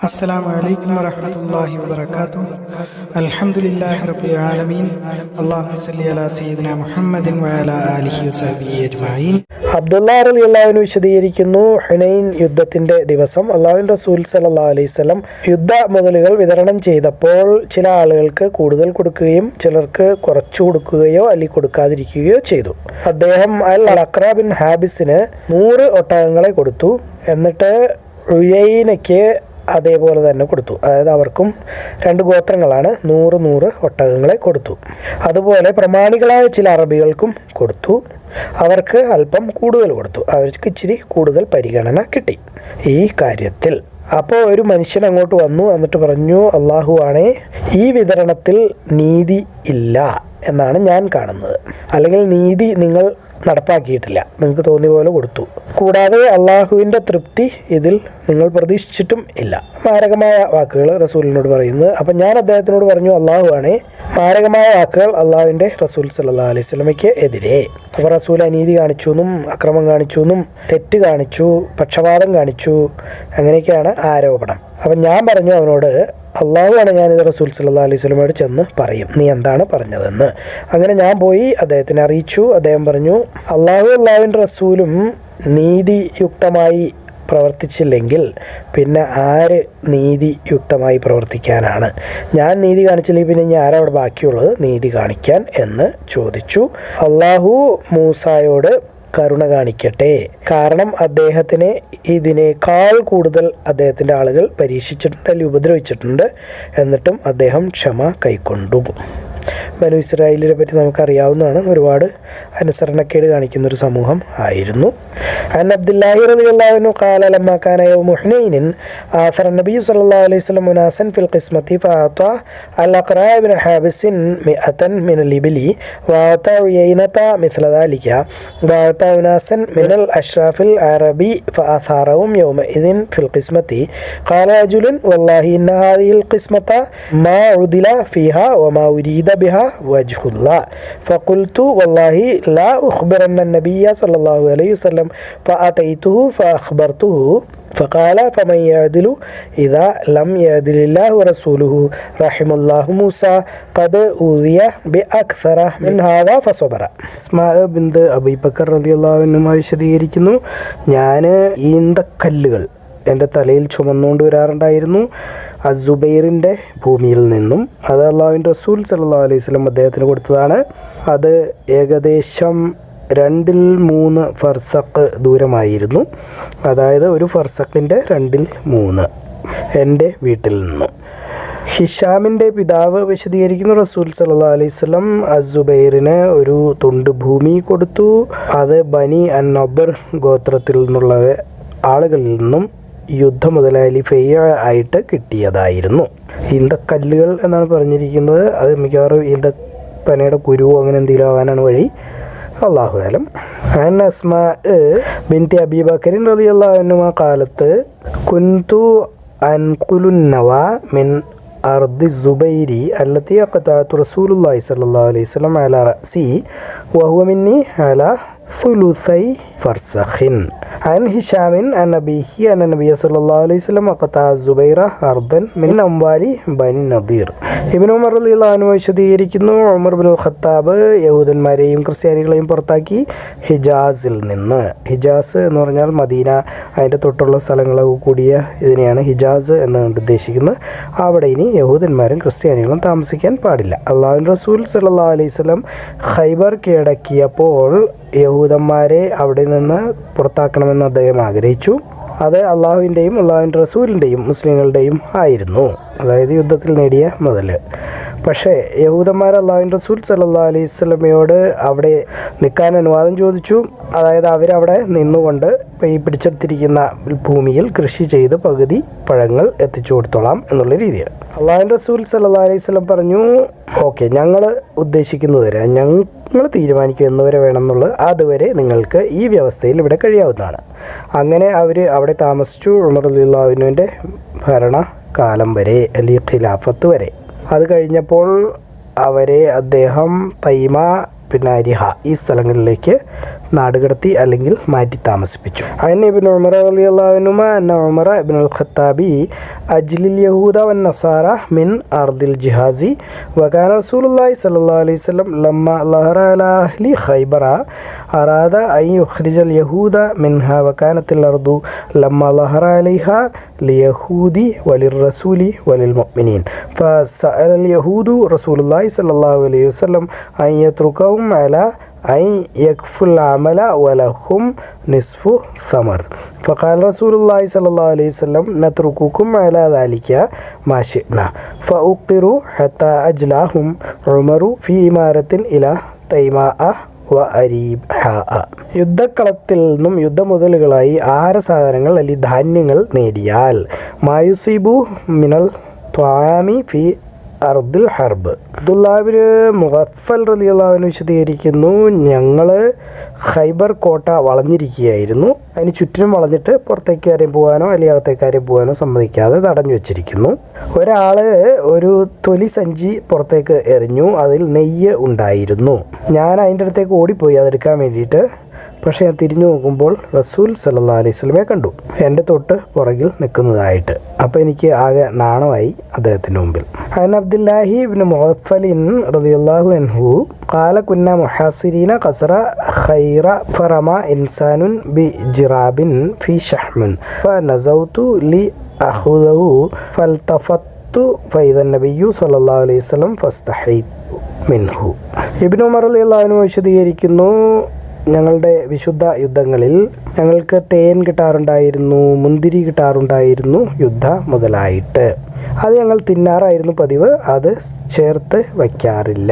السلام عليكم ورحمة الله وبركاته الحمد لله رب العالمين اللهم صل على سيدنا محمد وعلى آله وصحبه أجمعين അബ്ദുള്ള അലി അള്ളാഹുവിന് വിശദീകരിക്കുന്നു ഹുനൈൻ യുദ്ധത്തിന്റെ ദിവസം അള്ളാഹുൻ റസൂൽ സല്ലാ അലൈവല്ലം യുദ്ധ മുതലുകൾ വിതരണം ചെയ്തപ്പോൾ ചില ആളുകൾക്ക് കൂടുതൽ കൊടുക്കുകയും ചിലർക്ക് കുറച്ചു കൊടുക്കുകയോ അല്ലെങ്കിൽ കൊടുക്കാതിരിക്കുകയോ ചെയ്തു അദ്ദേഹം അൽ അക്ര ബിൻ ഹാബിസിന് നൂറ് ഒട്ടകങ്ങളെ കൊടുത്തു എന്നിട്ട് ഉയൈനയ്ക്ക് അതേപോലെ തന്നെ കൊടുത്തു. അതായത് അവർക്കും രണ്ട് ഗോത്രങ്ങളാണ്. നൂറ് നൂറ് ഒട്ടകങ്ങളെ കൊടുത്തു. അതുപോലെ പ്രമാണികളായ ചില അറബികൾക്കും കൊടുത്തു. അവർക്ക് അല്പം കൂടുതൽ കൊടുത്തു. അവർക്ക് ഇച്ചിരി കൂടുതൽ പരിഗണന കിട്ടി ഈ കാര്യത്തിൽ. അപ്പോൾ ഒരു മനുഷ്യൻ അങ്ങോട്ട് വന്നു എന്നിട്ട് പറഞ്ഞു അള്ളാഹു ആണേ ഈ വിതരണത്തിൽ നീതി ഇല്ല എന്നാണ് ഞാൻ കാണുന്നത്. അല്ലെങ്കിൽ നീതി നിങ്ങൾ നടപ്പാക്കിയിട്ടില്ല. നിങ്ങൾക്ക് തോന്നിയ പോലെ കൊടുത്തു. കൂടാതെ അള്ളാഹുവിന്റെ തൃപ്തി ഇതിൽ നിങ്ങൾ പ്രതീക്ഷിച്ചിട്ടും ഇല്ല. മാരകമായ വാക്കുകൾ റസൂലിനോട് പറയുന്നത്. അപ്പം ഞാൻ അദ്ദേഹത്തിനോട് പറഞ്ഞു അള്ളാഹു ആണ് മാരകമായ വാക്കുകൾ അള്ളാഹുവിന്റെ റസൂൽ സല്ലാ അലൈഹി സ്വലമയ്ക്ക് എതിരെ. അപ്പോൾ റസൂൽ അനീതി കാണിച്ചു എന്നും അക്രമം കാണിച്ചു എന്നും തെറ്റ് കാണിച്ചു പക്ഷപാതം കാണിച്ചു അങ്ങനെയൊക്കെയാണ് ആരോപണം. അപ്പം ഞാൻ പറഞ്ഞു അവനോട് അള്ളാഹുവാണ് ഞാനിത് റസൂൽ സല്ലാ അലൈഹി സ്വലമയോട് ചെന്ന് പറയും. നീ എന്താണ് പറഞ്ഞതെന്ന്. അങ്ങനെ ഞാൻ പോയി അദ്ദേഹത്തിനെ അറിയിച്ചു. അദ്ദേഹം പറഞ്ഞു അള്ളാഹു അള്ളാഹുവിന്റെ റസൂലും നീതിയുക്തമായി പ്രവർത്തിച്ചില്ലെങ്കിൽ പിന്നെ ആര് നീതിയുക്തമായി പ്രവർത്തിക്കാനാണ്? ഞാൻ നീതി കാണിച്ചില്ലെങ്കിൽ പിന്നെ ഞാൻ ആരവിടെ ബാക്കിയുള്ളത്? നീതി കാണിക്കാൻ? എന്ന് ചോദിച്ചു. അള്ളാഹു മൂസായോട് കരുണ കാണിക്കട്ടെ. കാരണം അദ്ദേഹത്തിന് ഇതിനേക്കാൾ കൂടുതൽ അദ്ദേഹത്തിന്റെ ആളുകൾ പരീക്ഷിച്ചിട്ടുണ്ട് അല്ലെങ്കിൽ ഉപദ്രവിച്ചിട്ടുണ്ട്. എന്നിട്ടും അദ്ദേഹം ക്ഷമ കൈക്കൊണ്ടു. ബനു ഇസ്രായേലിനെ പറ്റി നമുക്കറിയാവുന്നതാണ് ഒരുപാട് അനുസരണക്കേട് കാണിക്കുന്ന ഒരു സമൂഹം ആയിരുന്നു عن عبد الله رضي الله عنه قال لما كان يوم حنين آثر النبي صلى الله عليه وسلم أناسا في القسمة فأعطى الأقراء بن حابس مئة من الإبل وأعطى عيينة مثل ذلك وأعطى أناسا من الأشراف العربي فأثارهم يومئذ في القسمة قال رجل والله إن هذه القسمة ما عدل فيها وما أريد بها ബിഹ വജ്ഹുല്ല ഫഖുൽത്തു വല്ലാഹി ലാ ഉഖ്ബിറന്ന നബിയ സല്ലല്ലാഹു അലൈഹി വസല്ലം ഫഅതൈതുഹു ഫഅഖ്ബർതുഹു ഫഖാല ഫമൻ യഅദിലു ഇദാ ലം യഅദിലില്ലാഹു വറസൂലുഹു റഹിമല്ലാഹു മൂസ ഖദ് ഊദിയ ബിഅക്സറ മിൻ ഹാദാ ഫസബറ ഇസ്മാഇൽ ബിൻ അബീബക്കർ റളിയല്ലാഹു അൻഹു വിശദീകരിക്കുന്നു. ഞാൻ ഈന്തക്കല്ലുകൾ എന്റെ തലയിൽ ചുമന്നുകൊണ്ട് വരാറുണ്ടായിരുന്നു. അസുബൈറിന്റെ ഭൂമിയിൽ നിന്നും. അത് അള്ളാഹുവിന്റെ റസൂൽ സല്ലാ അലൈഹി സ്വലം അദ്ദേഹത്തിന് കൊടുത്തതാണ്. അത് ഏകദേശം രണ്ടിൽ മൂന്ന് ഫർസക്ക് ദൂരമായിരുന്നു. അതായത് ഒരു ഫർസക്കിന്റെ രണ്ടിൽ മൂന്ന് എന്റെ വീട്ടിൽ നിന്നും. ഹിഷാമിന്റെ പിതാവ് വിശദീകരിക്കുന്ന. റസൂൽ സല്ലാ അലൈഹി സ്വലം അസുബൈറിന് ഒരു തുണ്ട് ഭൂമി കൊടുത്തു. അത് ബനി അൻ നബർ ഗോത്രത്തിൽ നിന്നുള്ള ആളുകളിൽ നിന്നും യുദ്ധ മുതലായ ലിഫയ്യ ആയിട്ട് കിട്ടിയതായിരുന്നു. ഇന്തക്കല്ലുകൾ എന്നാണ് പറഞ്ഞിരിക്കുന്നത്. അത് മിക്കവാറും ഇന്ത പനയുടെ കുരുവോ അങ്ങനെ എന്തെങ്കിലും ആവാനാണ് വഴി. അള്ളാഹുദാലം അൻ അസ്മ ബിന്തി അബീബക്കറിൻ റതി അള്ളാഹുനും ആ കാലത്ത് കുന്തു അൻകുലുന്നവ മിൻ അർദി സുബൈരി അല്ലത്തി അക്കത്താത്തു റസൂലുല്ലാഹി സല്ലാ അലൈഹി സ്വലം അല റസി വഹുവമിന്നി അല وهو مني على ثلثي فرسخ عن هشام عن أبيه أن النبي صلى الله عليه وسلم قطع الزبير أرضا من أموال بني النضير ഇബിൻ ഉമർ അലിള്ളഹാനു വിശദീകരിക്കുന്നു ഉമർ ബിൻ ഖത്താബ് യഹൂദന്മാരെയും ക്രിസ്ത്യാനികളെയും പുറത്താക്കി ഹിജാസിൽ നിന്ന് ഹിജാസ് എന്ന് പറഞ്ഞാൽ മദീന അതിൻ്റെ തൊട്ടുള്ള സ്ഥലങ്ങളൊക്കെ കൂടിയ ഇതിനെയാണ് ഹിജാസ് എന്നുകൊണ്ട് ഉദ്ദേശിക്കുന്നത് അവിടെ ഇനി യഹൂദന്മാരും ക്രിസ്ത്യാനികളും താമസിക്കാൻ പാടില്ല അള്ളാഹുൻ റസൂൽ സല്ലാ അലൈഹി സ്വലം ഖൈബർ കീഴടക്കിയപ്പോൾ യഹൂദന്മാരെ അവിടെ നിന്ന് പുറത്താക്കണമെന്ന് അദ്ദേഹം ആഗ്രഹിച്ചു. അത് അള്ളാഹുവിന്റെയും അള്ളാഹുവിന്റെ റസൂലിന്റെയും മുസ്ലിങ്ങളുടെയും ആയിരുന്നു. അതായത് യുദ്ധത്തിൽ നേടിയ മുതൽ പക്ഷേ യഹൂദന്മാർ അള്ളാഹുവിൻ റസൂൽ സല്ലാ അലൈഹി സ്വലമയോട് അവിടെ നിൽക്കാൻ അനുവാദം ചോദിച്ചു. അതായത് അവരവിടെ നിന്നുകൊണ്ട് ഈ പിടിച്ചെടുത്തിരിക്കുന്ന ഭൂമിയിൽ കൃഷി ചെയ്ത് പകുതി പഴങ്ങൾ എത്തിച്ചു കൊടുത്തോളാം എന്നുള്ള രീതിയിൽ. അള്ളാഹുവിൻ റസൂൽ സല്ലാ അലൈഹി സ്വലം പറഞ്ഞു ഓക്കെ ഞങ്ങൾ ഉദ്ദേശിക്കുന്നതുവരെ ഞങ്ങൾ തീരുമാനിക്കും എന്നുവരെ വേണമെന്നുള്ളത് അതുവരെ നിങ്ങൾക്ക് ഈ വ്യവസ്ഥയിൽ ഇവിടെ കഴിയാവുന്നതാണ്. അങ്ങനെ അവർ അവിടെ താമസിച്ചു ഉമർ അലിള്ളാഹുവിന്റെ ഭരണകാലം വരെ അല്ലെങ്കിൽ ഖിലാഫത്ത് വരെ. അത് കഴിഞ്ഞപ്പോൾ അവരെ അദ്ദേഹം തൈമ പിന്നെ അരിഹ ഈ സ്ഥലങ്ങളിലേക്ക് നാടുകടത്തി അല്ലെങ്കിൽ മാറ്റി താമസിപ്പിച്ചു. അയൻ ഇബിൻ ഉമർ അലി അള്ളാഹുനുമ എന്ന ഉമർ ഇബിൻ അൽ ഖത്താബി അജ്ലിൽ യഹൂദ വൻ നസാറ മിൻ അർദിൽ ജിഹാസി വകാൻ റസൂലുല്ലാഹി സല്ലല്ലാഹു അലൈഹി വസല്ലം ലമ്മ ലഹറ അഹ്ലി ഖൈബറ അറാദ ഐ യുഖ്രിജൽ യഹൂദ മിൻഹ വകാനത്തിൽ അർദു ലമ്മ ലഹറ അലിഹ ലിയഹൂദി വലിർ റസൂലി വലിൽ മുഅ്മിനീൻ. ഫസഅൽ യഹൂദു റസൂലുല്ലാഹി സല്ലല്ലാഹു അലൈഹി വസല്ലം അൻ യത്രുകൗ അഹും അല ഐ യക്ഫുൽ അമല വലഹും നിസ്ഫു സമർ ഫഖാൽ റസൂലുള്ളാഹി സ്വല്ലല്ലാഹു അലൈഹി വസല്ലം നത്രുക്കുക്കും അല ദാലിക്ക മാഷിന ഫഉഖിറു ഹത്ത അജ്ലാഹും ഉമറു ഫി ഇമാരത്തിൻ ഇല തൈമാ വ അരീബ് ഹാ യുദ്ധക്കളത്തിൽ നിന്നും യുദ്ധമുതലുകളായി ആഹാരസാധനങ്ങൾ അല്ലെങ്കിൽ ധാന്യങ്ങൾ നേടിയാൽ. മായുസീബു മിനൽ ത്വാമി ഫി അർദിൽ ഹർബ്. അബ്ദുല്ലാബിന് മുഗഫൽ റലിയുള്ളവന് വിശദീകരിക്കുന്നു ഞങ്ങൾ ഖൈബർ കോട്ട വളഞ്ഞിരിക്കുകയായിരുന്നു. അതിന് ചുറ്റിനും വളഞ്ഞിട്ട് പുറത്തേക്ക് ആരെയും പോകാനോ അല്ലെങ്കിൽ അകത്തേക്ക് ആരെയും പോകാനോ സമ്മതിക്കാതെ തടഞ്ഞു വെച്ചിരിക്കുന്നു. ഒരാൾ ഒരു തൊലി സഞ്ചി പുറത്തേക്ക് എറിഞ്ഞു അതിൽ നെയ്യ് ഉണ്ടായിരുന്നു. ഞാൻ അതിന്റെ അടുത്തേക്ക് ഓടിപ്പോയി അതെടുക്കാൻ വേണ്ടിയിട്ട്. പക്ഷേ ഞാൻ തിരിഞ്ഞു നോക്കുമ്പോൾ റസൂൽ സല്ലാ അലൈഹി സ്വലമെ കണ്ടു. എന്റെ തൊട്ട് പുറകിൽ നിൽക്കുന്നതായിട്ട്. അപ്പോൾ എനിക്ക് ആകെ നാണമായി അദ്ദേഹത്തിന്റെ മുമ്പിൽ. അൻ അബ്ദുല്ലാഹി ഇബിൻ മുഹഫലിൻ റതിയുല്ലാഹു അൻഹു കാല കുന്ന മുഹാസിരീന ഖസറ ഖൈറ ഫറമ ഇൻസാനുൻ ബി ജിറാബിൻ ഫി ഷഹ്മുൻ ഫനസൗത്തു ലി അഹുദഹു ഫൽതഫത്തു ഫൈദൻ നബിയു സല്ലല്ലാഹു അലൈഹി വസല്ലം ഫസ്തഹൈത്തു മിൻഹു. ഇബ്നു ഉമർ റളിയല്ലാഹു അൻഹു വിശദീകരിക്കുന്നു ഞങ്ങളുടെ വിശുദ്ധ യുദ്ധങ്ങളിൽ ഞങ്ങൾക്ക് തേൻ കിട്ടാറുണ്ടായിരുന്നു മുന്തിരി കിട്ടാറുണ്ടായിരുന്നു യുദ്ധ മുതലായിട്ട്. അത് ഞങ്ങൾ തിന്നാറായിരുന്നു പതിവ് അത് ചേർത്ത് വയ്ക്കാറില്ല.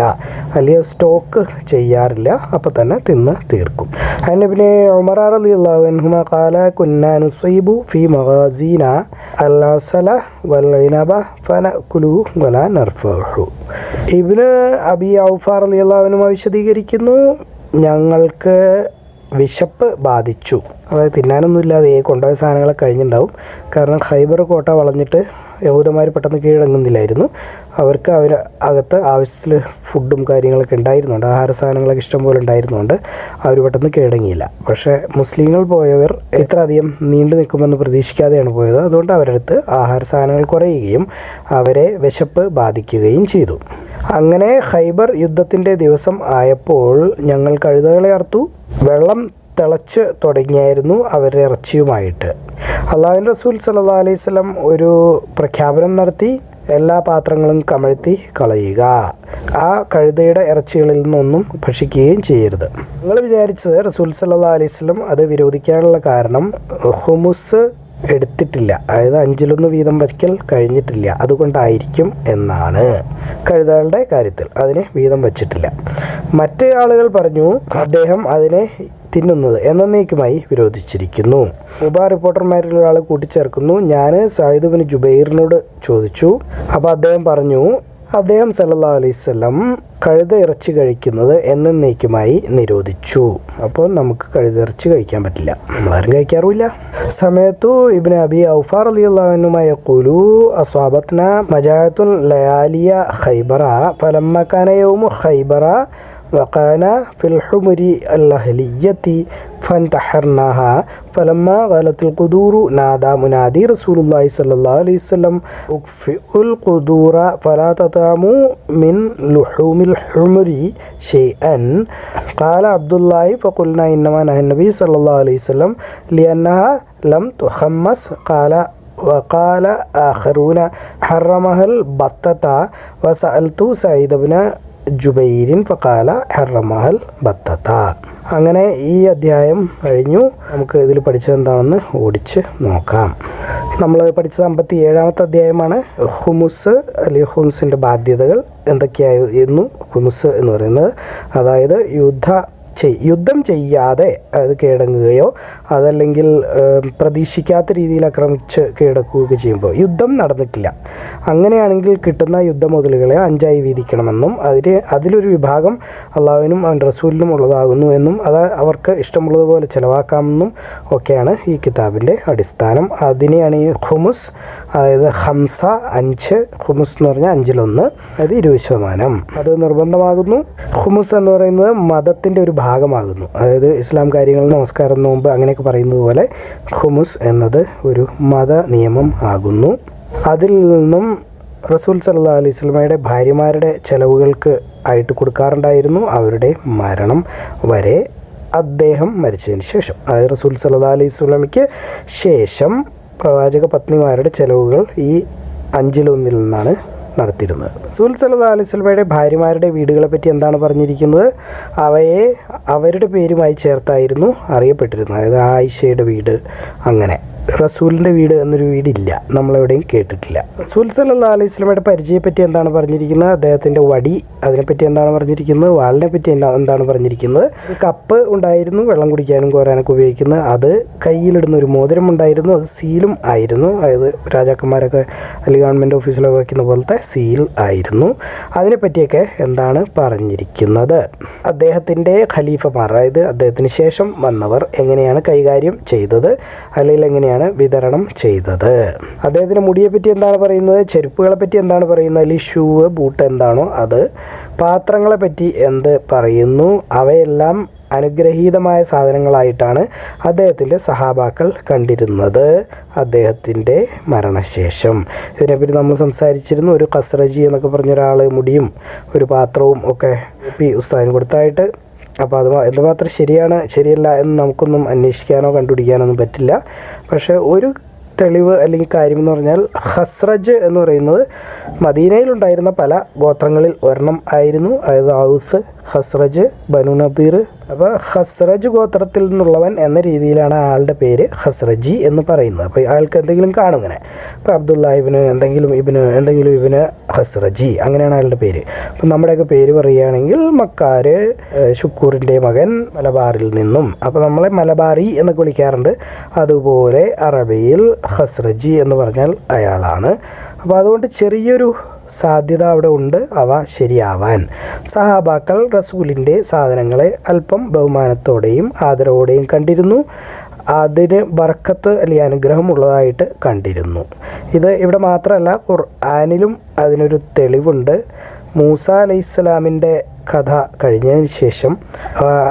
അല്ലെങ്കിൽ സ്റ്റോക്ക് ചെയ്യാറില്ല അപ്പോൾ തന്നെ തിന്ന് തീർക്കും. അതിന്റെ പിന്നെ ഉമർ അലി അള്ളാഹുഹുമ കാല കുന്നാനുസൈബു ഫി മഹാസീന അല്ലാസല വല്ലൈനബ ഫന കുലു വല നർഫു ഇബിന് അബി ഔഫാർ അലി അള്ളാഹുനുമായി വിശദീകരിക്കുന്നു ഞങ്ങൾക്ക് വിശപ്പ് ബാധിച്ചു. അതായത് തിന്നാനൊന്നും ഇല്ലാതെ കൊണ്ടുപോയ സാധനങ്ങളൊക്കെ കഴിഞ്ഞിട്ടുണ്ടാവും. കാരണം ഹൈബർ കോട്ട വളഞ്ഞിട്ട് യഹൂദന്മാർ പെട്ടെന്ന് കീഴടങ്ങുന്നില്ലായിരുന്നു. അവർക്ക് അവർ അകത്ത് ആവശ്യത്തിൽ ഫുഡും കാര്യങ്ങളൊക്കെ ഉണ്ടായിരുന്നുണ്ട്. ആഹാര സാധനങ്ങളൊക്കെ ഇഷ്ടംപോലെ ഉണ്ടായിരുന്നുണ്ട്. അവർ പെട്ടെന്ന് കീഴടങ്ങിയില്ല. പക്ഷേ മുസ്ലിങ്ങൾ പോയവർ ഇത്ര അധികം നീണ്ടു നിൽക്കുമെന്ന് പ്രതീക്ഷിക്കാതെയാണ് പോയത്. അതുകൊണ്ട് അവരടുത്ത് ആഹാര സാധനങ്ങൾ കുറയുകയും അവരെ വിശപ്പ് ബാധിക്കുകയും ചെയ്തു. അങ്ങനെ ഹൈബർ യുദ്ധത്തിന്റെ ദിവസം ആയപ്പോൾ ഞങ്ങൾ കഴുതകളെ അർത്തു വെള്ളം തിളച്ച് തുടങ്ങിയായിരുന്നു അവരുടെ ഇറച്ചിയുമായിട്ട്. അള്ളാഹുൻ റസൂൽ സല്ലാ അലൈഹി സ്വലം ഒരു പ്രഖ്യാപനം നടത്തി എല്ലാ പാത്രങ്ങളും കമഴ്ത്തി കളയുക. ആ കഴുതയുടെ ഇറച്ചികളിൽ നിന്നൊന്നും ഭക്ഷിക്കുകയും ചെയ്യരുത്. നിങ്ങൾ വിചാരിച്ചത് റസൂൽ സല്ലാ അലൈഹി സ്വലം അത് വിരോധിക്കാനുള്ള കാരണം ഹുമുസ് എടുത്തിട്ടില്ല. അതായത് അഞ്ചിലൊന്ന് വീതം വയ്ക്കൽ കഴിഞ്ഞിട്ടില്ല. അതുകൊണ്ടായിരിക്കും എന്നാണ് കഴുതകളുടെ കാര്യത്തിൽ. അതിനെ വീതം വച്ചിട്ടില്ല. മറ്റ് ആളുകൾ പറഞ്ഞു അദ്ദേഹം അതിനെ തിന്നുന്നത് എന്നേക്കുമായി വിരോധിച്ചിരിക്കുന്നു. ഉപ റിപ്പോർട്ടർമാരിൽ ഒരാൾ കൂട്ടിച്ചേർക്കുന്നു. ഞാൻ സായിദ് ബിൻ ജുബൈറിനോട് ചോദിച്ചു. അപ്പോൾ അദ്ദേഹം പറഞ്ഞു അദ്ദേഹം സല്ലാ അലൈവല്ലം കഴുത ഇറച്ചി കഴിക്കുന്നത് എന്നേക്കുമായി നിരോധിച്ചു. അപ്പോൾ നമുക്ക് കഴുത ഇറച്ചി കഴിക്കാൻ പറ്റില്ല. നമ്മളാരും കഴിക്കാറുമില്ല. സമയത്തു ഇബിന് അബി ഔഫാർ അലി അള്ളാഹുനുമായ കുലു അസ്വാബത്ന മജാത്തുൽ ലയാലിയ ഖൈബറ ഫലമ്മക്കാനയവും ഖൈബറ وكان في الحمر الأهلية فانتحرناها. فلما غلت القدور نادى منادي رسول الله صلى الله عليه وسلم أكفئوا القدور فلا تطعموا من لحوم الحمر شيئا. قال عبد الله فقلنا إنما نهى النبي صلى الله عليه وسلم لأنها لم تخمس. قال وقال آخرون حرمها البتة وسألت سعيد بن ജുബൈരിൻ ഫക്കാല ഹെറമഹൽ ബത്തത്ത. അങ്ങനെ ഈ അധ്യായം കഴിഞ്ഞു. നമുക്ക് ഇതിൽ പഠിച്ചത് എന്താണെന്ന് ഓടിച്ച് നോക്കാം. നമ്മൾ പഠിച്ചത് അമ്പത്തി ഏഴാമത്തെ അധ്യായമാണ്. ഹുമുസ് അല്ലെങ്കിൽ ഹുമുസിന്റെ ബാധ്യതകൾ എന്തൊക്കെയായിരുന്നു? ഹുമുസ് എന്ന് പറയുന്നത്. അതായത് യുദ്ധ യുദ്ധം ചെയ്യാതെ അത് കീഴടങ്ങുകയോ അതല്ലെങ്കിൽ പ്രതീക്ഷിക്കാത്ത രീതിയിൽ ആക്രമിച്ച് കീഴടക്കുകയൊക്കെ ചെയ്യുമ്പോൾ യുദ്ധം നടന്നിട്ടില്ല. അങ്ങനെയാണെങ്കിൽ കിട്ടുന്ന യുദ്ധമുതലുകളെ അഞ്ചായി വീതിക്കണമെന്നും അതിന് അതിലൊരു വിഭാഗം അള്ളാഹുവിനും അവൻ റസൂലിനും ഉള്ളതാകുന്നു എന്നും അത് അവർക്ക് ഇഷ്ടമുള്ളതുപോലെ ചിലവാക്കാമെന്നും ഒക്കെയാണ് ഈ കിതാബിന്റെ അടിസ്ഥാനം. അതിനെയാണ് ഈ ഹുമുസ് അതായത് ഹംസ അഞ്ച് ഹുമുസ് എന്ന് പറഞ്ഞാൽ അഞ്ചിലൊന്ന് അതായത് ഇരുപത് ശതമാനം. അത് നിർബന്ധമാകുന്നു. ഹുമുസ് എന്ന് പറയുന്നത് മതത്തിന്റെ ഒരു ഭാഗമാകുന്നു. അതായത് ഇസ്ലാം കാര്യങ്ങൾ നമസ്കാരം നോമ്പ് അങ്ങനെയൊക്കെ പറയുന്നത് പോലെ ഖുമുസ് എന്നത് ഒരു മത നിയമം ആകുന്നു. അതിൽ നിന്നും റസൂൽ സല്ലാ അലൈഹി സ്വലമയുടെ ഭാര്യമാരുടെ ചെലവുകൾക്ക് ആയിട്ട് കൊടുക്കാറുണ്ടായിരുന്നു. അവരുടെ മരണം വരെ അദ്ദേഹം മരിച്ചതിന് ശേഷം. അതായത് റസൂൽ സല്ലാ അലൈഹി ഇസ്ലമിക്ക് ശേഷം പ്രവാചക പത്നിമാരുടെ ചെലവുകൾ ഈ അഞ്ചിലൊന്നിൽ നിന്നാണ് നടത്തിയിരുന്നത്. സുൽ സല്ലാ അലൈഹി സ്വലമയുടെ ഭാര്യമാരുടെ വീടുകളെ പറ്റി എന്താണ് പറഞ്ഞിരിക്കുന്നത്? അവയെ അവരുടെ പേരുമായി ചേർത്തായിരുന്നു അറിയപ്പെട്ടിരുന്നത്. അതായത് ആയിഷയുടെ വീട്. അങ്ങനെ. റസൂലിന്റെ വീട് എന്നൊരു വീടില്ല. നമ്മളെവിടെയും കേട്ടിട്ടില്ല. റസൂൽ സല്ലാ അലൈഹി സ്വലമയുടെ പരിചയപ്പറ്റി എന്താണ് പറഞ്ഞിരിക്കുന്നത്? അദ്ദേഹത്തിന്റെ വടി അതിനെപ്പറ്റി എന്താണ് പറഞ്ഞിരിക്കുന്നത്? വാളിനെ പറ്റി എന്താണ് പറഞ്ഞിരിക്കുന്നത്? കപ്പ് ഉണ്ടായിരുന്നു വെള്ളം കുടിക്കാനും കോരാനൊക്കെ ഉപയോഗിക്കുന്നത് അത് കയ്യിലിടുന്ന ഒരു മോതിരം ഉണ്ടായിരുന്നു അത് സീലും ആയിരുന്നു. അതായത് രാജാക്കന്മാരൊക്കെ അല്ലെങ്കിൽ ഗവൺമെന്റ് ഓഫീസിലൊക്കെ വയ്ക്കുന്ന പോലത്തെ സീൽ ആയിരുന്നു. അതിനെപ്പറ്റിയൊക്കെ എന്താണ് പറഞ്ഞിരിക്കുന്നത്? അദ്ദേഹത്തിന്റെ ഖലീഫമാർ അതായത് അദ്ദേഹത്തിന് ശേഷം വന്നവർ എങ്ങനെയാണ് കൈകാര്യം ചെയ്തത്? അല്ലെങ്കിൽ എങ്ങനെയാണ് വിതരണം ചെയ്തത്. അദ്ദേഹത്തിന്റെ മുടിയെ പറ്റി എന്താണ് പറയുന്നത്? ചെരുപ്പുകളെ പറ്റി എന്താണ് പറയുന്നത്? അല്ലെങ്കിൽ ഷൂവ് ബൂട്ട് എന്താണോ അത് പാത്രങ്ങളെ പറ്റി എന്ത് പറയുന്നു? അവയെല്ലാം അനുഗ്രഹീതമായ സാധനങ്ങളായിട്ടാണ് അദ്ദേഹത്തിന്റെ സഹാബാക്കൾ കണ്ടിരുന്നത്. അദ്ദേഹത്തിന്റെ മരണശേഷം. ഇതിനെപ്പറ്റി നമ്മൾ സംസാരിച്ചിരുന്നു. ഒരു കസ്രജി എന്നൊക്കെ പറഞ്ഞൊരാൾ മുടിയും ഒരു പാത്രവും ഒക്കെ പി ഉസ്താദിന് കൊടുത്തായിട്ട് അപ്പോൾ അത് എന്തുമാത്രം ശരിയാണ് ശരിയല്ല എന്ന് നമുക്കൊന്നും അന്വേഷിക്കാനോ കണ്ടുപിടിക്കാനൊന്നും പറ്റില്ല. പക്ഷേ ഒരു തെളിവ് അല്ലെങ്കിൽ കാര്യം എന്ന് പറഞ്ഞാൽ ഹസ്രജ് എന്ന് പറയുന്നത് മദീനയിലുണ്ടായിരുന്ന പല ഗോത്രങ്ങളിൽ ഒരെണ്ണം ആയിരുന്നു. അതായത് ഔസ് ഹസ്രജ് ബനു നദീർ അപ്പോൾ ഹസ്രജ് ഗോത്രത്തിൽ നിന്നുള്ളവൻ എന്ന രീതിയിലാണ് ആളുടെ പേര് ഹസ്രജി എന്ന് പറയുന്നത്. അപ്പോൾ അയാൾക്ക് എന്തെങ്കിലും കാണും ഇങ്ങനെ. ഇപ്പോൾ അബ്ദുള്ള ഇബിന് എന്തെങ്കിലും ഇബിന് എന്തെങ്കിലും ഇബിന് ഹസ്രജി അങ്ങനെയാണ് അയാളുടെ പേര്. അപ്പം നമ്മുടെയൊക്കെ പേര് പറയുകയാണെങ്കിൽ മക്കാർ ഷുക്കൂറിന്റെ മകൻ മലബാറിൽ നിന്നും. അപ്പോൾ നമ്മളെ മലബാറി എന്നൊക്കെ വിളിക്കാറുണ്ട്. അതുപോലെ അറബിയിൽ ഹസ്രജി എന്ന് പറഞ്ഞാൽ അയാളാണ്. അപ്പോൾ അതുകൊണ്ട് ചെറിയൊരു സാധ്യത അവിടെ ഉണ്ട്. അവ ശരിയാവാൻ. സഹാബാക്കൾ റസൂലിന്റെ സാധനങ്ങളെ അല്പം ബഹുമാനത്തോടെയും ആദരവോടെയും കണ്ടിരുന്നു. അതിന് ബർക്കത്ത് അല്ലെങ്കിൽ അനുഗ്രഹം ഉള്ളതായിട്ട് കണ്ടിരുന്നു. ഇത് ഇവിടെ മാത്രമല്ല ഖുർആാനിലും അതിനൊരു തെളിവുണ്ട്. മൂസ അലൈഹി ഇസ്ലാമിന്റെ കഥ കഴിഞ്ഞതിന് ശേഷം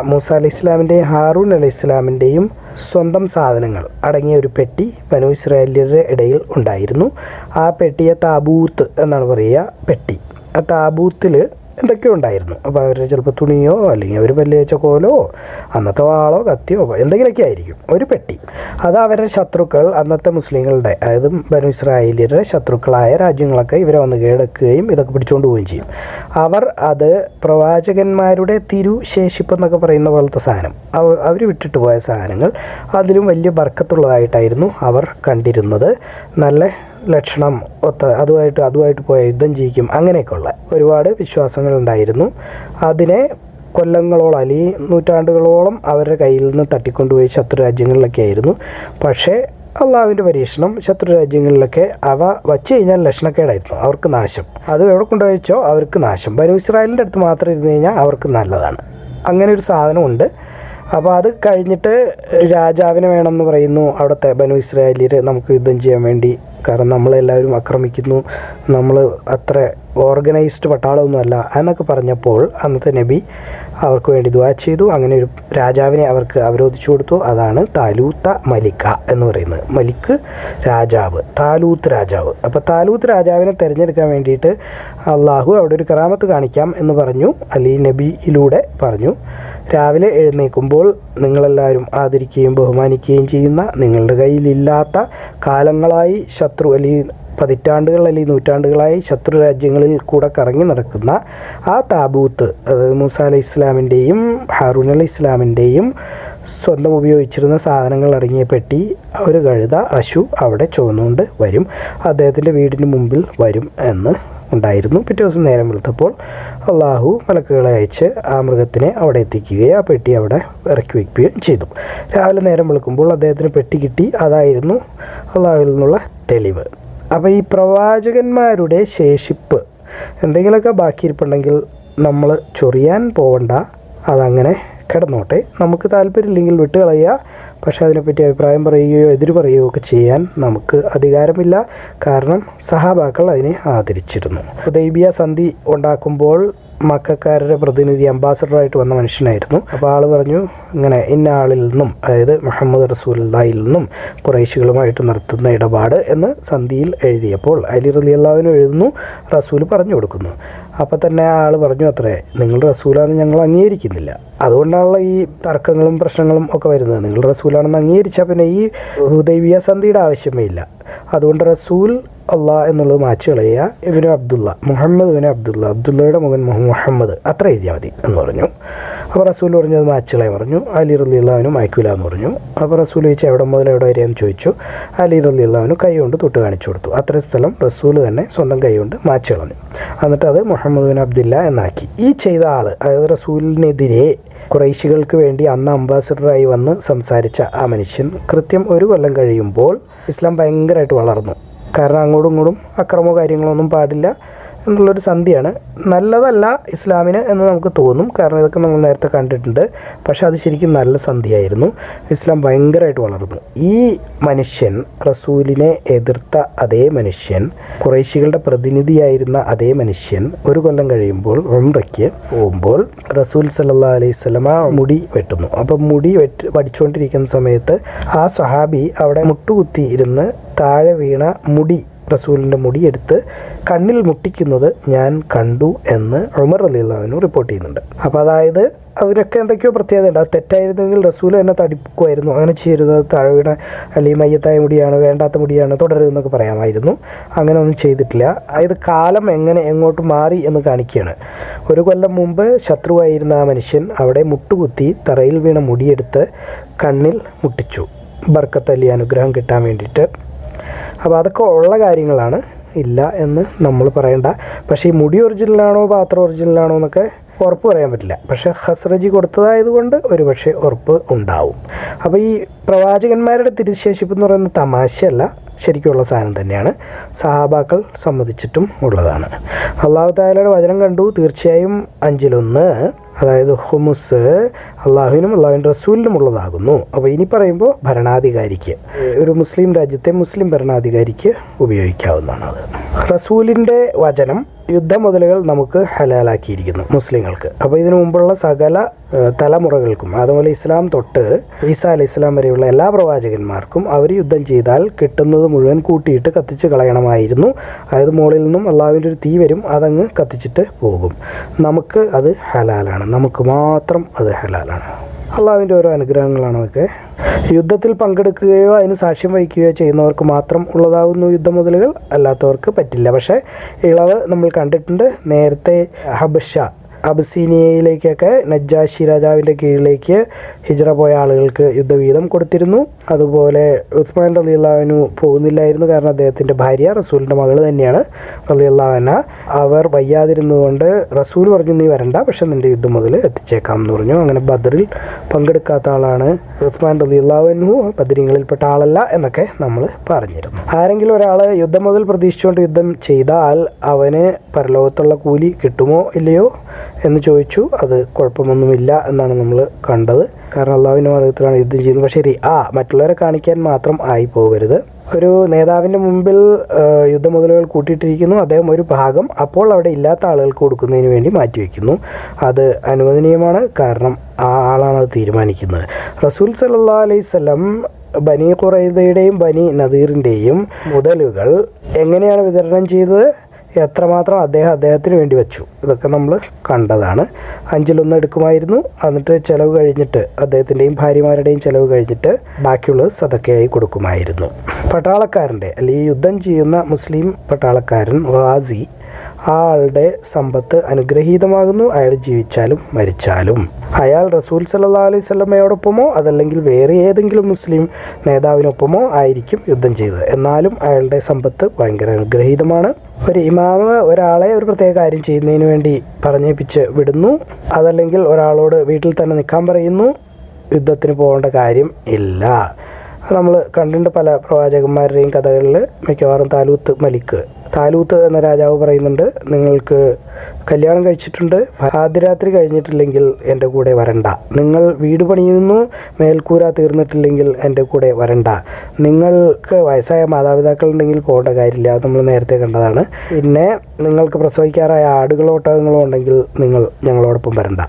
മൂസ അലൈഹി ഇസ്ലാമിന്റെയും ഹാറൂൻ അലൈഹി ഇസ്ലാമിന്റെയും സ്വന്തം സാധനങ്ങൾ അടങ്ങിയ ഒരു പെട്ടി വനു ഇസ്രായേലിയരുടെ ഇടയിൽ ഉണ്ടായിരുന്നു. ആ പെട്ടിയെ താബൂത്ത് എന്നാണ് പറയുക. പെട്ടി. ആ താബൂത്തിൽ എന്തൊക്കെയോ ഉണ്ടായിരുന്നു? അപ്പോൾ അവർ ചിലപ്പോൾ തുണിയോ അല്ലെങ്കിൽ അവർ പല്ല് വെച്ച കോലോ അന്നത്തെ വാളോ കത്തിയോ എന്തെങ്കിലുമൊക്കെ ആയിരിക്കും. ഒരു പെട്ടി. അത് അവരുടെ ശത്രുക്കൾ അന്നത്തെ മുസ്ലിങ്ങളുടെ അതായത് ബനു ഇസ്രായേലിയരുടെ ശത്രുക്കളായ രാജ്യങ്ങളൊക്കെ ഇവരെ വന്ന് കീഴടക്കുകയും ഇതൊക്കെ പിടിച്ചുകൊണ്ട് പോവുകയും ചെയ്യും. അവർ അത് പ്രവാചകന്മാരുടെ തിരുശേഷിപ്പ് എന്നൊക്കെ പറയുന്ന പോലത്തെ സാധനം. അവർ വിട്ടിട്ട് പോയ സാധനങ്ങൾ അതിലും വലിയ ബർക്കത്തുള്ളതായിട്ടായിരുന്നു അവർ കണ്ടിരുന്നത്. നല്ല ലക്ഷണം ഒത്ത അതുമായിട്ട് അതുമായിട്ട് പോയ യുദ്ധം ജയിക്കും. അങ്ങനെയൊക്കെയുള്ള ഒരുപാട് വിശ്വാസങ്ങളുണ്ടായിരുന്നു. അതിനെ കൊല്ലങ്ങളോളം അല്ലെങ്കിൽ നൂറ്റാണ്ടുകളോളം അവരുടെ കയ്യിൽ നിന്ന് തട്ടിക്കൊണ്ടുപോയി ശത്രു രാജ്യങ്ങളിലൊക്കെ ആയിരുന്നു. പക്ഷേ അള്ളാഹുവിന്റെ പരീക്ഷണം ശത്രു രാജ്യങ്ങളിലൊക്കെ അവ വച്ചു കഴിഞ്ഞാൽ ലക്ഷണക്കേടായിരുന്നു. അവർക്ക് നാശം. അത് എവിടെ കൊണ്ടുപോയിച്ചോ അവർക്ക് നാശം. ബനു ഇസ്രായേലിന്റെ അടുത്ത് മാത്രം ഇരുന്ന് കഴിഞ്ഞാൽ അവർക്ക് നല്ലതാണ്. അങ്ങനെ ഒരു സാധനമുണ്ട്. അപ്പോൾ അത് കഴിഞ്ഞിട്ട് രാജാവിനെ വേണമെന്ന് പറയുന്നു. അവിടുത്തെ ബനു ഇസ്രായേലിയർ നമുക്ക് യുദ്ധം ചെയ്യാൻ വേണ്ടി. കാരണം നമ്മളെല്ലാവരും ആക്രമിക്കുന്നു നമ്മൾ അത്ര ഓർഗനൈസ്ഡ് പട്ടാളമൊന്നുമല്ല എന്നൊക്കെ പറഞ്ഞപ്പോൾ അന്നത്തെ നബി അവർക്ക് വേണ്ടി ദുവാ ചെയ്തു. അങ്ങനെ ഒരു രാജാവിനെ അവർക്ക് അവരോധിച്ചു കൊടുത്തു. അതാണ് താലൂത്ത മലിക്ക എന്ന് പറയുന്നത്. മലിക്ക് രാജാവ് താലൂത്ത് രാജാവ്. അപ്പോൾ താലൂത്ത് രാജാവിനെ തിരഞ്ഞെടുക്കാൻ വേണ്ടിയിട്ട് അള്ളാഹു അവിടെ ഒരു കറാമത്ത് കാണിക്കാം എന്ന് പറഞ്ഞു. അലി നബിയിലൂടെ പറഞ്ഞു. രാവിലെ എഴുന്നേൽക്കുമ്പോൾ നിങ്ങളെല്ലാവരും ആദരിക്കുകയും ബഹുമാനിക്കുകയും ചെയ്യുന്ന നിങ്ങളുടെ കയ്യിലില്ലാത്ത കാലങ്ങളായി ശത്രു അല്ലെങ്കിൽ പതിറ്റാണ്ടുകൾ അല്ലെങ്കിൽ നൂറ്റാണ്ടുകളായി ശത്രു രാജ്യങ്ങളിൽ കൂടെ കറങ്ങി നടക്കുന്ന ആ താബൂത്ത് അതായത് മൂസ അലൈഹി ഇസ്ലാമിന്റെയും ഹാറൂൻ അലൈഹി ഇസ്ലാമിന്റെയും സ്വന്തം ഉപയോഗിച്ചിരുന്ന സാധനങ്ങൾ അടങ്ങിയ പെട്ടി ഒരു കഴുത അശു അവിടെ ചുവന്നുകൊണ്ട് വരും. അദ്ദേഹത്തിന്റെ വീടിന് മുമ്പിൽ വരും എന്ന് ഉണ്ടായിരുന്നു. പിറ്റേ ദിവസം നേരം വെളുത്തപ്പോൾ അള്ളാഹു മലക്കുകളെ അയച്ച് ആ മൃഗത്തിനെ അവിടെ എത്തിക്കുകയും ആ പെട്ടി അവിടെ ഇറക്കി വയ്ക്കുകയും ചെയ്തു. രാവിലെ നേരം വെളുക്കുമ്പോൾ അദ്ദേഹത്തിന് പെട്ടി കിട്ടി. അതായിരുന്നു അള്ളാഹുവിൽ നിന്നുള്ള തെളിവ്. അപ്പോൾ ഈ പ്രവാചകന്മാരുടെ ശേഷിപ്പ് എന്തെങ്കിലുമൊക്കെ ബാക്കിയിരിപ്പുണ്ടെങ്കിൽ നമ്മൾ ചൊറിയാൻ പോവണ്ട. അതങ്ങനെ കിടന്നോട്ടെ. നമുക്ക് താല്പര്യമില്ലെങ്കിൽ വിട്ടുകളയുക. പക്ഷേ അതിനെപ്പറ്റി അഭിപ്രായം പറയുകയോ എതിര് പറയുകയോ ഒക്കെ ചെയ്യാൻ നമുക്ക് അധികാരമില്ല. കാരണം സഹാബാക്കൾ അതിനെ ആദരിച്ചിരുന്നു. ഉദൈബിയ സന്ധി ഉണ്ടാക്കുമ്പോൾ മക്കാരുടെ പ്രതിനിധി അംബാസഡറായിട്ട് വന്ന മനുഷ്യനായിരുന്നു. അപ്പോൾ ആൾ പറഞ്ഞു ഇങ്ങനെ ഇന്ന ആളിൽ നിന്നും അതായത് മുഹമ്മദ് റസൂലുള്ളാഹിൽ നിന്നും കുറേശികളുമായിട്ട് നടത്തുന്ന ഇടപാട് എന്ന് സന്ധിയിൽ എഴുതിയപ്പോൾ അലി റലി അള്ളാഹുവിനും എഴുതുന്നു റസൂൽ പറഞ്ഞു കൊടുക്കുന്നു. അപ്പോൾ തന്നെ ആൾ പറഞ്ഞു അത്രേ നിങ്ങൾ റസൂലാന്ന് ഞങ്ങൾ അംഗീകരിക്കുന്നില്ല. അതുകൊണ്ടാണല്ലോ ഈ തർക്കങ്ങളും പ്രശ്നങ്ങളും ഒക്കെ വരുന്നത്. നിങ്ങൾ റസൂലാണെന്ന് അംഗീകരിച്ചാൽ പിന്നെ ഈ ഹുദൈവിയ സന്ധിയുടെ ആവശ്യമേ ഇല്ല. അതുകൊണ്ട് റസൂൽ അള്ളാ എന്നുള്ളത് മാച്ച് കളയുക. ഇവന് അബ്ദുള്ള മുഹമ്മദ് ഇവന് അബ്ദുള്ള അബ്ദുള്ളയുടെ മകൻ മുഹമ്മദ് അത്ര എഴുതിയാൽ മതി എന്ന് പറഞ്ഞു. അപ്പോൾ റസൂൽ പറഞ്ഞു അത് മാച്ചുകളായി പറഞ്ഞു. അലി റലി അള്ളാഹുനും എന്ന് പറഞ്ഞു. അപ്പോൾ റസൂൽ ചോദിച്ചു എവിടെ മുതൽ എവിടെ വരെയെന്ന്? ചോദിച്ചു. അലി റലി കൈ കൊണ്ട് തൊട്ട് കാണിച്ചു കൊടുത്തു. അത്ര സ്ഥലം റസൂൽ തന്നെ സ്വന്തം കൈ കൊണ്ട് മാച്ച് കളഞ്ഞു എന്നിട്ട് അത് മുഹമ്മദ് ബിൻ അബ്ദില്ല എന്നാക്കി. ഈ ചെയ്ത ആൾ അതായത് റസൂലിനെതിരെ കുറേശികൾക്ക് വേണ്ടി അന്ന് അംബാസിഡറായി വന്ന് സംസാരിച്ച ആ മനുഷ്യൻ കൃത്യം ഒരു കൊല്ലം കഴിയുമ്പോൾ ഇസ്ലാം ഭയങ്കരമായിട്ട് വളർന്നു. കാരണം അങ്ങോട്ടും ഇങ്ങോട്ടും അക്രമോ കാര്യങ്ങളോ ഒന്നും പാടില്ല. എന്നുള്ളൊരു സന്ധിയാണ്. നല്ലതല്ല ഇസ്ലാമിന് എന്ന് നമുക്ക് തോന്നും. കാരണം ഇതൊക്കെ നമ്മൾ നേരത്തെ കണ്ടിട്ടുണ്ട്. പക്ഷേ അത് ശരിക്കും നല്ല സന്ധിയായിരുന്നു. ഇസ്ലാം ഭയങ്കരമായിട്ട് വളർന്നു. ഈ മനുഷ്യൻ റസൂലിനെ എതിർത്ത അതേ മനുഷ്യൻ കുറേശികളുടെ പ്രതിനിധിയായിരുന്ന അതേ മനുഷ്യൻ ഒരു കൊല്ലം കഴിയുമ്പോൾ ഉംറയ്ക്ക് പോകുമ്പോൾ റസൂൽ സല്ലാ അലൈഹി സ്വലമ മുടി വെട്ടുന്നു. അപ്പം മുടി വെട്ട് വടിച്ചുകൊണ്ടിരിക്കുന്ന സമയത്ത് ആ സഹാബി അവിടെ മുട്ടുകുത്തി ഇരുന്ന് താഴെ വീണ മുടി റസൂലിന്റെ മുടിയെടുത്ത് കണ്ണിൽ മുട്ടിക്കുന്നത് ഞാൻ കണ്ടു എന്ന് ഉമർ അലിള്ളാവിനു റിപ്പോർട്ട് ചെയ്യുന്നുണ്ട്. അപ്പോൾ അതായത് അതിനൊക്കെ എന്തൊക്കെയോ പ്രത്യേകത ഉണ്ട് അത് തെറ്റായിരുന്നെങ്കിൽ റസൂൽ എന്നെ തടിക്കുമായിരുന്നു അങ്ങനെ ചെയ്യരുത്. അത് അല്ലെങ്കിൽ മയ്യത്തായ മുടിയാണ് വേണ്ടാത്ത മുടിയാണ് തുടരുതെന്നൊക്കെ പറയാമായിരുന്നു. അങ്ങനെ ഒന്നും ചെയ്തിട്ടില്ല. അതായത് കാലം എങ്ങനെ എങ്ങോട്ട് മാറി എന്ന് കാണിക്കുകയാണ്. ഒരു കൊല്ലം മുമ്പ് ശത്രുവായിരുന്ന ആ മനുഷ്യൻ അവിടെ മുട്ടുകുത്തി തറയിൽ വീണ മുടിയെടുത്ത് കണ്ണിൽ മുട്ടിച്ചു. ബർക്കത്തല്ലി അനുഗ്രഹം കിട്ടാൻ വേണ്ടിയിട്ട്. അപ്പോൾ അതൊക്കെ ഉള്ള കാര്യങ്ങളാണ്. ഇല്ല എന്ന് നമ്മൾ പറയണ്ട. പക്ഷേ ഈ മുടി ഒറിജിനലാണോ പാത്രം ഒറിജിനലാണോ എന്നൊക്കെ ഉറപ്പ് പറയാൻ പറ്റില്ല. പക്ഷേ ഹസ്രജി കൊടുത്തതായതുകൊണ്ട് ഒരുപക്ഷെ ഉറപ്പ് ഉണ്ടാവും. അപ്പോൾ ഈ പ്രവാചകന്മാരുടെ തിരിശേഷിപ്പ് എന്ന് പറയുന്ന തമാശയല്ല. ശരിക്കുള്ള സാധനം തന്നെയാണ്. സഹാബാക്കൾ സമ്മതിച്ചിട്ടും ഉള്ളതാണ്. അള്ളാഹു താലയുടെ വചനം കണ്ടു. തീർച്ചയായും അഞ്ചിലൊന്ന് അതായത് ഹുമുസ് അള്ളാഹുവിനും അള്ളാഹുവിന്റെ റസൂലിനും ഉള്ളതാകുന്നു. അപ്പോൾ ഇനി പറയുമ്പോൾ ഭരണാധികാരിക്ക് ഒരു മുസ്ലിം രാജ്യത്തെ മുസ്ലിം ഭരണാധികാരിക്ക് ഉപയോഗിക്കാവുന്നതാണ് അത്. റസൂലിന്റെ വചനം യുദ്ധമുതലുകൾ നമുക്ക് ഹലാലാക്കിയിരിക്കുന്നു മുസ്ലിങ്ങൾക്ക്. അപ്പോൾ ഇതിനു മുമ്പുള്ള സകല തലമുറകൾക്കും അതുപോലെ ഇസ്ലാം തൊട്ട് ഈസാ അലൈഹി ഇസ്ലാം വരെയുള്ള എല്ലാ പ്രവാചകന്മാർക്കും അവർ യുദ്ധം ചെയ്താൽ കിട്ടുന്നത് മുഴുവൻ കൂട്ടിയിട്ട് കത്തിച്ച് കളയണമായിരുന്നു. അതായത് മുകളിൽ നിന്നും അള്ളാഹുവിന്റെ ഒരു തീ വരും അതങ്ങ് കത്തിച്ചിട്ട് പോകും. നമുക്ക് അത് ഹലാലാണ്. നമുക്ക് മാത്രം അത് ഹലാലാണ്. അള്ളാഹുവിന്റെ ഓരോ അനുഗ്രഹങ്ങളാണ് അതൊക്കെ. യുദ്ധത്തിൽ പങ്കെടുക്കുകയോ അതിന് സാക്ഷ്യം വഹിക്കുകയോ ചെയ്യുന്നവർക്ക് മാത്രം ഉള്ളതാകുന്നു യുദ്ധമുതലുകൾ. അല്ലാത്തവർക്ക് പറ്റില്ല. പക്ഷേ ഇളവ് നമ്മൾ കണ്ടിട്ടുണ്ട്. നേരത്തെ ഹബഷ അബസീനിയയിലേക്കൊക്കെ നജ്ജാഷി രാജാവിന്റെ കീഴിലേക്ക് ഹിജ്റ പോയ ആളുകൾക്ക് യുദ്ധവീതം കൊടുത്തിരുന്നു. അതുപോലെ ഉസ്മാൻ റലിയുള്ളവനു പോകുന്നില്ലായിരുന്നു കാരണം അദ്ദേഹത്തിന്റെ ഭാര്യ റസൂലിന്റെ മകൾ തന്നെയാണ് റലിയുള്ളവന അവർ വയ്യാതിരുന്നതുകൊണ്ട് റസൂൽ പറഞ്ഞു നീ വരണ്ട പക്ഷെ നിന്റെ യുദ്ധം മുതൽ എത്തിച്ചേക്കാം എന്ന് പറഞ്ഞു. അങ്ങനെ ബദറിൽ പങ്കെടുക്കാത്ത ആളാണ് ഉസ്മാൻ റലിയുള്ളവനു ബദരിങ്ങളിൽപ്പെട്ട ആളല്ല എന്നൊക്കെ നമ്മൾ പറഞ്ഞിരുന്നു. ആരെങ്കിലും ഒരാൾ യുദ്ധം മുതൽ പ്രതീക്ഷിച്ചുകൊണ്ട് യുദ്ധം ചെയ്താൽ അവന് പരലോകത്തുള്ള കൂലി കിട്ടുമോ ഇല്ലയോ? എന്ന് ചോദിച്ചു. അത് കുഴപ്പമൊന്നുമില്ല എന്നാണ് നമ്മൾ കണ്ടത്. കാരണം അള്ളാഹുവിന്റെ മാർഗത്തിലാണ് യുദ്ധം ചെയ്യുന്നത്. പക്ഷേ ആ മറ്റുള്ളവരെ കാണിക്കാൻ മാത്രം ആയി പോകരുത്. ഒരു നേതാവിന്റെ മുമ്പിൽ യുദ്ധമുതലുകൾ കൂട്ടിയിട്ടിരിക്കുന്നു. അദ്ദേഹം ഒരു ഭാഗം അപ്പോൾ അവിടെ ഇല്ലാത്ത ആളുകൾക്ക് കൊടുക്കുന്നതിന് വേണ്ടി മാറ്റിവെക്കുന്നു. അത് അനുവദനീയമാണ്. കാരണം ആ ആളാണ് അത് തീരുമാനിക്കുന്നത്. റസൂൽ സല്ലാ അലൈവല്ലം ബനി ഖുറൈദയുടെയും ബനി നദീറിന്റെയും മുതലുകൾ എങ്ങനെയാണ് വിതരണം ചെയ്തത്? എത്രമാത്രം അദ്ദേഹം അദ്ദേഹത്തിന് വേണ്ടി വെച്ചു? ഇതൊക്കെ നമ്മൾ കണ്ടതാണ്. അഞ്ചിലൊന്ന് എടുക്കുമായിരുന്നു. എന്നിട്ട് ചിലവ് കഴിഞ്ഞിട്ട് അദ്ദേഹത്തിന്റെയും ഭാര്യമാരുടെയും ചിലവ് കഴിഞ്ഞിട്ട് ബാക്കിയുള്ളത് സതക്കയായി കൊടുക്കുമായിരുന്നു. പട്ടാളക്കാരന്റെ അല്ലെങ്കിൽ യുദ്ധം ചെയ്യുന്ന മുസ്ലിം പട്ടാളക്കാരൻ ഗാസി ആ ആളുടെ സമ്പത്ത് അനുഗ്രഹീതമാകുന്നു. അയാൾ ജീവിച്ചാലും മരിച്ചാലും. അയാൾ റസൂൽ സല്ലാ അലൈഹി സ്വലമയോടൊപ്പമോ അതല്ലെങ്കിൽ വേറെ ഏതെങ്കിലും മുസ്ലിം നേതാവിനൊപ്പമോ ആയിരിക്കും യുദ്ധം ചെയ്തത്. എന്നാലും അയാളുടെ സമ്പത്ത് ഭയങ്കര അനുഗ്രഹീതമാണ്. ഒരു ഇമാമ് ഒരാളെ ഒരു പ്രത്യേക കാര്യം ചെയ്യുന്നതിന് വേണ്ടി പറഞ്ഞേപ്പിച്ച് വിടുന്നു. അതല്ലെങ്കിൽ ഒരാളോട് വീട്ടിൽ തന്നെ നിൽക്കാൻ പറയുന്നു. യുദ്ധത്തിന് പോകേണ്ട കാര്യം ഇല്ല. നമ്മൾ കണ്ടിട്ടുണ്ട് പല പ്രവാചകന്മാരുടെയും കഥകളിൽ മിക്കവാറും താലൂത്ത് മലിക്ക്. താലൂത്ത് എന്ന രാജാവ് പറയുന്നുണ്ട് നിങ്ങൾക്ക് കല്യാണം കഴിച്ചിട്ടുണ്ട് ആദ്യരാത്രി കഴിഞ്ഞിട്ടില്ലെങ്കിൽ എന്റെ കൂടെ വരണ്ട. നിങ്ങൾ വീട് പണിയുന്നു മേൽക്കൂര തീർന്നിട്ടില്ലെങ്കിൽ എന്റെ കൂടെ വരണ്ട. നിങ്ങൾക്ക് വയസ്സായ മാതാപിതാക്കൾ ഉണ്ടെങ്കിൽ പോകേണ്ട കാര്യമില്ല. നമ്മൾ നേരത്തെ കണ്ടതാണ്. പിന്നെ നിങ്ങൾക്ക് പ്രസവിക്കാറായ ആടുകളോ ഒട്ടകങ്ങളോ ഉണ്ടെങ്കിൽ നിങ്ങൾ ഞങ്ങളോടൊപ്പം വരണ്ട.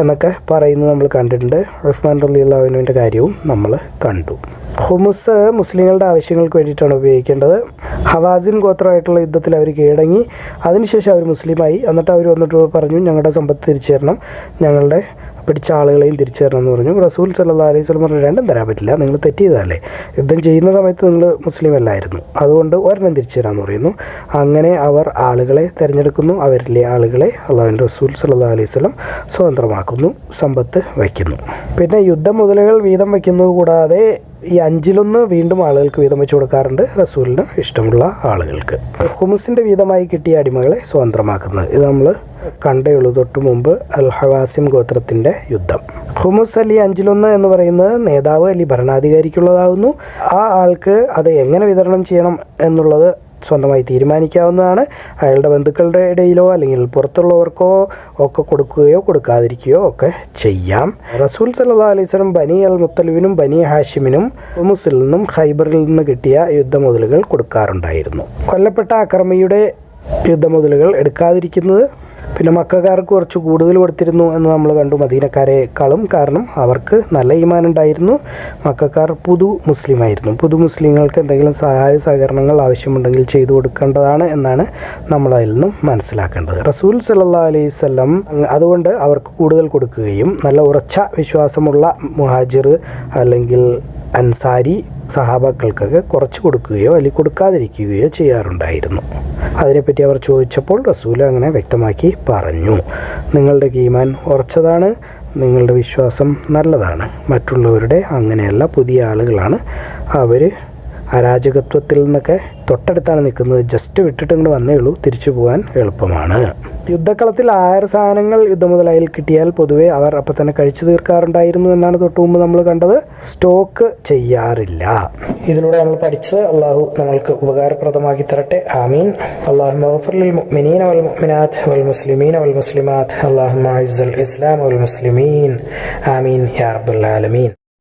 എന്നൊക്കെ പറയുന്നത് നമ്മൾ കണ്ടിട്ടുണ്ട്. ഉസ്മാൻ റലിയുള്ളവിനുവിന്റെ കാര്യവും നമ്മൾ കണ്ടു. ഹുമുസ് മുസ്ലിങ്ങളുടെ ആവശ്യങ്ങൾക്ക് വേണ്ടിയിട്ടാണ് ഉപയോഗിക്കേണ്ടത്. ഹവാസിൻ ഗോത്രമായിട്ടുള്ള യുദ്ധത്തിൽ അവർ കീഴടങ്ങി. അതിനുശേഷം അവർ മുസ്ലിമായി. എന്നിട്ട് അവർ വന്നിട്ട് പറഞ്ഞു ഞങ്ങളുടെ സമ്പത്ത് തിരിച്ചു തരണം ഞങ്ങളുടെ പിടിച്ച ആളുകളെയും തിരിച്ചു തരണം എന്ന് പറഞ്ഞു. റസൂൽ സല്ലാ അലൈഹി സ്വലം പറഞ്ഞു രണ്ടും തരാൻ പറ്റില്ല. നിങ്ങൾ തെറ്റ് ചെയ്തതല്ലേ. യുദ്ധം ചെയ്യുന്ന സമയത്ത് നിങ്ങൾ മുസ്ലിം അല്ലായിരുന്നു അതുകൊണ്ട് ഒരെണ്ണം തിരിച്ചു തരാമെന്ന് പറയുന്നു. അങ്ങനെ അവർ ആളുകളെ തിരഞ്ഞെടുക്കുന്നു. അവരിലെ ആളുകളെ അള്ളാഹുവിന്റെ റസൂൽ സല്ലാ അലൈഹി സ്വലം സ്വതന്ത്രമാക്കുന്നു സമ്പത്ത് വയ്ക്കുന്നു. പിന്നെ യുദ്ധം മുതലുകൾ വീതം വയ്ക്കുന്നത് കൂടാതെ ഈ അഞ്ചിലൊന്ന് വീണ്ടും ആളുകൾക്ക് വീതം വെച്ച് കൊടുക്കാറുണ്ട് റസൂലിന് ഇഷ്ടമുള്ള ആളുകൾക്ക്. ഹുമുസിന്റെ വീതമായി കിട്ടിയ അടിമകളെ സ്വതന്ത്രമാക്കുന്നത്. ഇത് നമ്മൾ കണ്ടേയുള്ളൂ. തൊട്ട് മുമ്പ് അൽ ഹവാസിം ഗോത്രത്തിന്റെ യുദ്ധം. ഹുമുസ് അലി അഞ്ചിലൊന്ന് എന്ന് പറയുന്നത് നേതാവ് അലി ഭരണാധികാരിക്കുള്ളതാകുന്നു ആ ആൾക്ക് അത് എങ്ങനെ വിതരണം ചെയ്യണം എന്നുള്ളത് സ്വന്തമായി തീരുമാനിക്കാവുന്നതാണ്. അയാളുടെ ബന്ധുക്കളുടെ ഇടയിലോ അല്ലെങ്കിൽ പുറത്തുള്ളവർക്കോ ഒക്കെ കൊടുക്കുകയോ കൊടുക്കാതിരിക്കുകയോ ഒക്കെ ചെയ്യാം. റസൂൽ സല്ലാ അലൈഹി സ്വലം ബനി അൽ മുത്തലിബിനും ബനി ഹാഷിമിനും ഹുമുസിൽ നിന്നും ഹൈബറിൽ നിന്ന് കിട്ടിയ യുദ്ധമുതലുകൾ കൊടുക്കാറുണ്ടായിരുന്നു. കൊല്ലപ്പെട്ട അക്രമിയുടെ യുദ്ധമുതലുകൾ എടുക്കാതിരിക്കുന്നത് പിന്നെ മക്കാർക്ക് കുറച്ച് കൂടുതൽ കൊടുത്തിരുന്നു എന്ന് നമ്മൾ കണ്ടു. മദീനക്കാരെക്കാളും കാരണം അവർക്ക് നല്ല ഈമാനുണ്ടായിരുന്നു മക്കാർ പുതു മുസ്ലിമായിരുന്നു പുതു മുസ്ലിങ്ങൾക്ക് എന്തെങ്കിലും സഹായ സഹകരണങ്ങൾ ആവശ്യമുണ്ടെങ്കിൽ ചെയ്തു കൊടുക്കേണ്ടതാണ് എന്നാണ് നമ്മൾ അതിൽ നിന്നും മനസ്സിലാക്കേണ്ടത്. റസൂൽ സല്ലാ അലൈഹി സ്വല്ലം അതുകൊണ്ട് അവർക്ക് കൂടുതൽ കൊടുക്കുകയും നല്ല ഉറച്ച വിശ്വാസമുള്ള മുഹാജിർ അല്ലെങ്കിൽ അൻസാരി സഹാബാക്കൾക്കൊക്കെ കുറച്ച് കൊടുക്കുകയോ അല്ലെങ്കിൽ കൊടുക്കാതിരിക്കുകയോ ചെയ്യാറുണ്ടായിരുന്നു. അതിനെപ്പറ്റി അവർ ചോദിച്ചപ്പോൾ റസൂൽ അങ്ങനെ വ്യക്തമാക്കി പറഞ്ഞു നിങ്ങളുടെ ഈമാൻ ഉറച്ചതാണ് നിങ്ങളുടെ വിശ്വാസം നല്ലതാണ്. മറ്റുള്ളവരുടെ അങ്ങനെയല്ല പുതിയ ആളുകളാണ് അവർ അരാജകത്വത്തിൽ നിന്നൊക്കെ തൊട്ടടുത്താണ് നിൽക്കുന്നത്. ജസ്റ്റ് വിട്ടിട്ട് ഇങ്ങോട്ട് വന്നേ ഉള്ളൂ. തിരിച്ചു പോകാൻ എളുപ്പമാണ്. യുദ്ധക്കളത്തിൽ ആഹാര സാധനങ്ങൾ യുദ്ധമുതലായിൽ കിട്ടിയാൽ പൊതുവെ അവർ അപ്പം തന്നെ കഴിച്ചു തീർക്കാറുണ്ടായിരുന്നു എന്നാണ് തൊട്ട് മുമ്പ് നമ്മൾ കണ്ടത്. സ്റ്റോക്ക് ചെയ്യാറില്ല. ഇതിലൂടെ നമ്മൾ പഠിച്ചത് അള്ളാഹു നമ്മൾക്ക് ഉപകാരപ്രദമാക്കി തരട്ടെ. ആമീൻ. അള്ളാഹു മഹഫുലിൽ മുഅ്മിനീന വൽ മുഅ്മിനാത്ത് വൽ മുസ്ലിമീന വൽ മുസ്ലിമാത്ത് അള്ളാഹു ഇസ്ലാം വൽ മുസ്ലിമീൻ. ആമീൻ യാ റബ്ബൽ ആലമീൻ.